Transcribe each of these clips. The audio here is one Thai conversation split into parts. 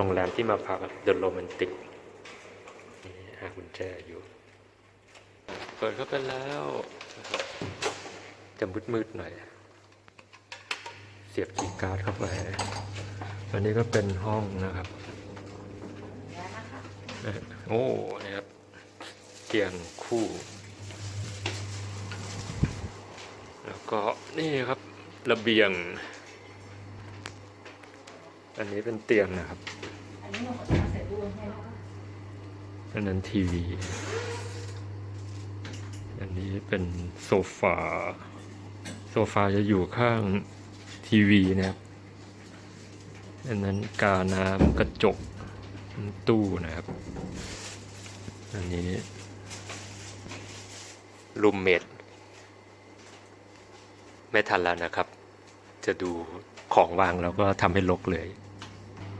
โรงแรมที่มาพักเดอะโรแมนติกนี่หากุญแจอยู่ เปิดเข้าไปแล้วนะครับจะมืดๆหน่อย เสียบคีการ์ดเข้าไป อันนี้ก็เป็นห้องนะครับ โอ้นะครับเตียงคู่ แล้วก็นี่ครับระเบียง อันนี้เป็นเตียงนะครับ อันนี้หนูขอจะใส่ตู้ให้นะคะ อันนั้นทีวี อันนี้เป็นโซฟา โซฟาจะอยู่ข้างทีวีนะครับ อันนั้นกาน้ำกระจกตู้นะครับ อันนี้รูมเมดไม่ทันแล้วนะครับ จะดูของวางแล้วก็ทำให้ลกเลย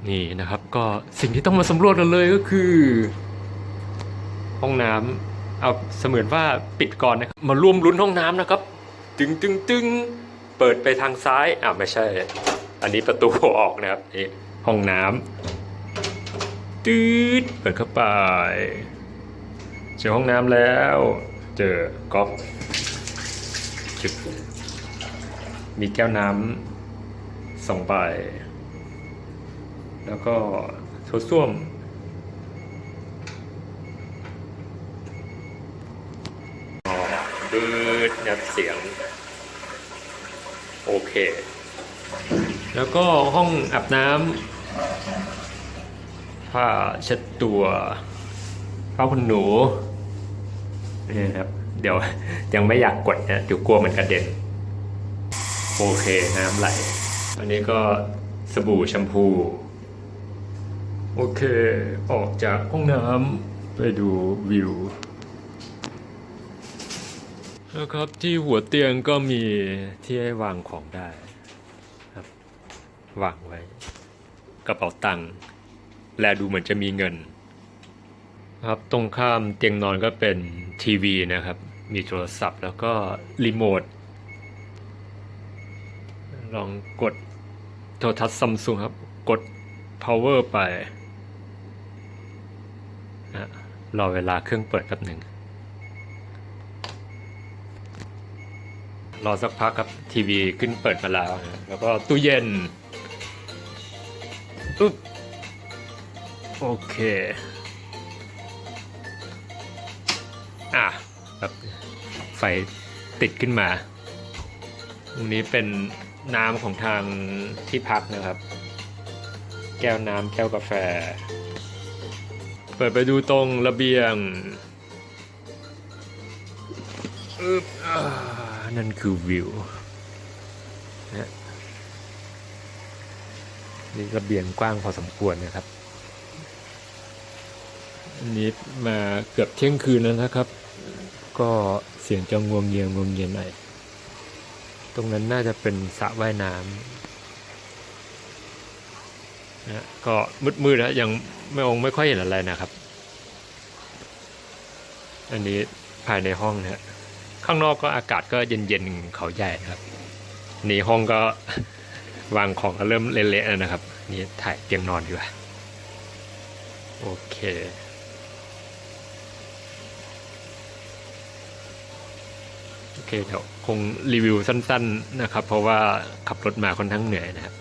นี่นะครับก็สิ่งที่ต้องมาสำรวจกันเลยก็คือ ห้องน้ำเอาเสมือนว่าปิดก่อนนะครับ มาร่วมลุ้นห้องน้ำนะครับ ตึงตึงตึงเปิดไปทางซ้ายอ่าไม่ใช่ อันนี้ประตูออกนะครับนี่ห้องน้ำตืดเปิดเข้าไปเจอห้องน้ำแล้ว เจอก๊อกจุดมีแก้วน้ำสองใบแล้วก็โถส้วมืดนับเสียง โอเค แล้วก็ห้องอาบน้ำผ้าเช็ดตัวผ้าขนหนูนี่นะครับ เดี๋ยวยังไม่อยากกดนะเดี๋ยวกลัวมันกระเด็น โอเคน้ำไหลอันนี้ก็สบู่แชมพู โอเค ออกจากห้องน้ำไปดูวิว นะครับที่หัวเตียงก็มีที่ให้วางของได้ครับวางไว้ กระเป๋าตังค์และดูเหมือนจะมีเงิน ครับตรงข้ามเตียงนอนก็เป็นทีวีนะครับ มีโทรศัพท์แล้วก็รีโมทลองกดโทรทัศน์ซัมซุงครับ กด power ไปอะรอเวลาเครื่องเปิดแป๊บหนึ่ง รอสักพักครับทีวีขึ้นเปิดมาแล้ว แล้วก็ตู้เย็นอุ๊บโอเค อะแบบไฟติดขึ้นมา ตรงนี้เป็นน้ำของทางที่พักนะครับ แก้วน้ำแก้วกาแฟ เปิดไปดูตรงระเบียงอึบอ่า นั่นคือวิวนะนี่ระเบียงกว้างพอสมควรนะครับอันนี้มาเกือบเที่ยงคืนแล้วนะครับ ก็เสียงจะงวงเงียงงวงเงียหน่อยตรงนั้นน่าจะเป็นสระว่ายน้ำนะก็มืดๆนะยังไม่องไม่ค่อยเห็นอะไรนะครับ อันนี้ภายในห้องนะฮะ ข้างนอกก็อากาศก็เย็นๆเขาใหญ่นะครับ นี่ห้องก็วางของก็เริ่มเละๆแล้วนะครับ นี่ถ่ายเตียงนอนดีกว่าโอเคโอเคเดี๋ยวคงรีวิวสั้น ๆนะครับ เพราะว่าขับรถมาค่อนข้างเหนื่อยนะครับ